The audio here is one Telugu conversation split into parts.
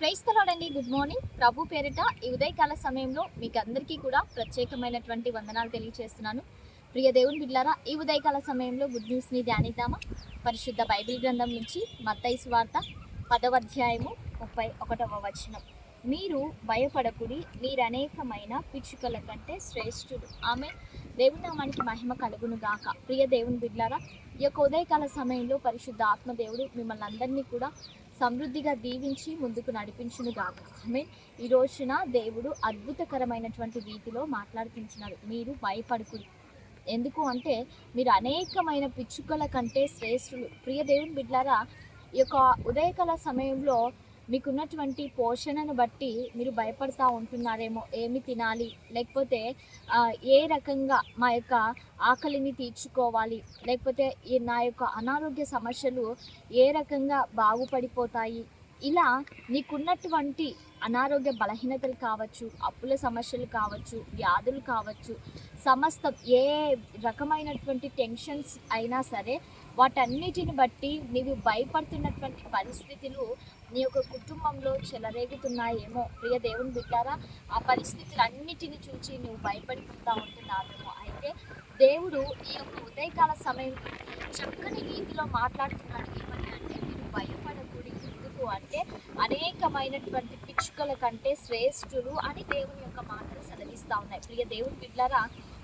క్రైస్తలాడండి గుడ్ మార్నింగ్. ప్రభు పేరిట ఈ ఉదయకాల సమయంలో మీకు అందరికీ కూడా ప్రత్యేకమైనటువంటి వందనాలు తెలియజేస్తున్నాను ప్రియ దేవుని బిడ్లారా ఈ ఉదయకాల సమయంలో గుడ్ న్యూస్ని ధ్యానిద్దామా? పరిశుద్ధ బైబిల్ గ్రంథం నుంచి మత్తైసు వార్త పదవ అధ్యాయము ముప్పై ఒకటవ వచనం. మీరు భయపడకుడి మీరు అనేకమైన పిచ్చుకల కంటే శ్రేష్ఠుడు. ఆమె దేవుని నామానికి మహిమ కలుగును గాక. ప్రియ దేవుని బిడ్లారా ఈ యొక్క ఉదయకాల సమయంలో పరిశుద్ధ ఆత్మదేవుడు మిమ్మల్ని అందరినీ కూడా సమృద్ధిగా దీవించి ముందుకు నడిపించును గాక. మీన్ ఈ రోజున దేవుడు అద్భుతకరమైనటువంటి రీతిలో మాట్లాడుతుంటున్నారు మీరు భయపడకుడి. ఎందుకు అంటే మీరు అనేకమైన పిచ్చుకల కంటే శ్రేష్ఠులు. ప్రియ దేవుని బిడ్లారా ఈ యొక్క ఉదయకాల సమయంలో మీకున్నటువంటి పోషణను బట్టి మీరు భయపడతా ఉంటున్నారేమో ఏమి తినాలి లేకపోతే ఏ రకంగా మా యొక్క ఆకలిని తీర్చుకోవాలి లేకపోతే ఈ నా యొక్క అనారోగ్య సమస్యలు ఏ రకంగా బాగుపడిపోతాయి ఇలా నీకున్నటువంటి అనారోగ్య బలహీనతలు కావచ్చు అప్పుల సమస్యలు కావచ్చు వ్యాధులు కావచ్చు సమస్త ఏ రకమైనటువంటి టెన్షన్స్ అయినా సరే వాటన్నిటిని బట్టి నీవు భయపడుతున్నటువంటి పరిస్థితులు నీ యొక్క కుటుంబంలో చెలరేగుతున్నాయేమో. ప్రియ దేవుని బిడ్డారా ఆ పరిస్థితులన్నిటిని చూసి నువ్వు భయపడిపోతా ఉంటున్నావేమో. అయితే దేవుడు ఈ యొక్క ఉదయకాల సమయంలో చక్కని రీతిలో మాట్లాడుతున్నాడు. ఏమని అంటే మీరు భయపడకూడదు. ఎందుకు అంటే అనేకమైనటువంటి పిచ్చుకల కంటే శ్రేష్ఠులు అని దేవుని యొక్క మాటలు సెలవిస్తూ ఉన్నాయి. ప్రియ దేవుని బిడ్డరా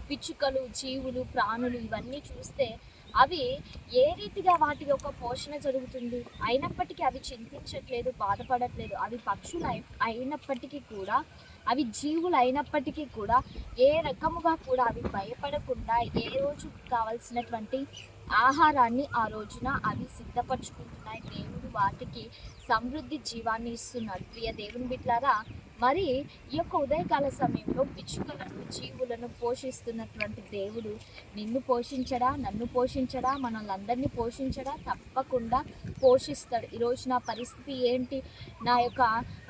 పిచ్చుకలు జీవులు ప్రాణులు ఇవన్నీ చూస్తే అవి ఏ రీతిగా వాటి యొక్క పోషణ జరుగుతుంది? అయినప్పటికీ అవి చింతించట్లేదు బాధపడట్లేదు. అవి పక్షులు అయి అయినప్పటికీ కూడా అవి జీవులు అయినప్పటికీ కూడా ఏ రకముగా కూడా అవి భయపడకుండా ఏ రోజు కావలసినటువంటి ఆహారాన్ని ఆ రోజున అవి సిద్ధపరచుకుంటున్నాయి. దేవుడు వాటికి సమృద్ధి జీవాన్ని ఇస్తున్నాడు ప్రియ దేవుని బిడ్లారా మరి ఈ యొక్క ఉదయకాల సమయంలో పిచ్చుకలను జీవులను పోషిస్తున్నటువంటి దేవుడు నిన్ను పోషించడా నన్ను పోషించడా మనల్ని అందరినీ పోషించడా? తప్పకుండా పోషిస్తాడు. ఈరోజు నా పరిస్థితి ఏంటి? నా యొక్క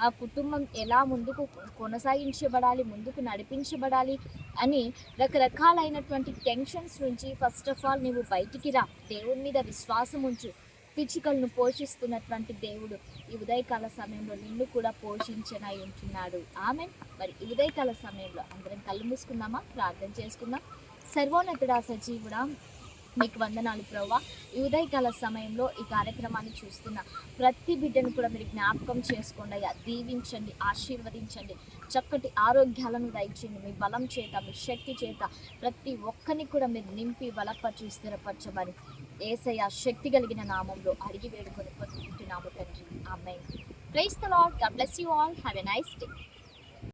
ఆ కుటుంబం ఎలా ముందుకు కొనసాగించబడాలి ముందుకు నడిపించబడాలి అని రకరకాలైనటువంటి టెన్షన్స్ నుంచి ఫస్ట్ ఆఫ్ ఆల్ నువ్వు బయటికి రా. దేవుని మీద విశ్వాసం ఉంచు. పిచ్చుకలను పోషిస్తున్నటువంటి దేవుడు ఈ ఉదయకాల సమయంలో నిన్ను కూడా పోషించనై ఉంటున్నాడు. ఆమె మరి ఈ ఉదయకాల సమయంలో అందరం కళ్ళు మూసుకుందామా? ప్రార్థన చేసుకుందాం. సర్వోన్నతుడా సజీవుడా మీకు వందనాలు ప్రవ్వా. ఈ ఉదయకాల సమయంలో ఈ కార్యక్రమాన్ని చూస్తున్న ప్రతి బిడ్డను కూడా మీరు జ్ఞాపకం చేసుకోండి అయ్యా. దీవించండి ఆశీర్వదించండి. చక్కటి ఆరోగ్యాలను దయచేయండి. మీ బలం చేత మీ శక్తి చేత ప్రతి ఒక్కరిని కూడా మీరు నింపి బలపరిచి స్థిరపరచమని ఏసయ శక్తి కలిగిన నామంలో అడిగి వేడుకొని పొందుకుంటున్నాము తండ్రి. అమ్మాయి praise the Lord God bless you all. Have a nice day.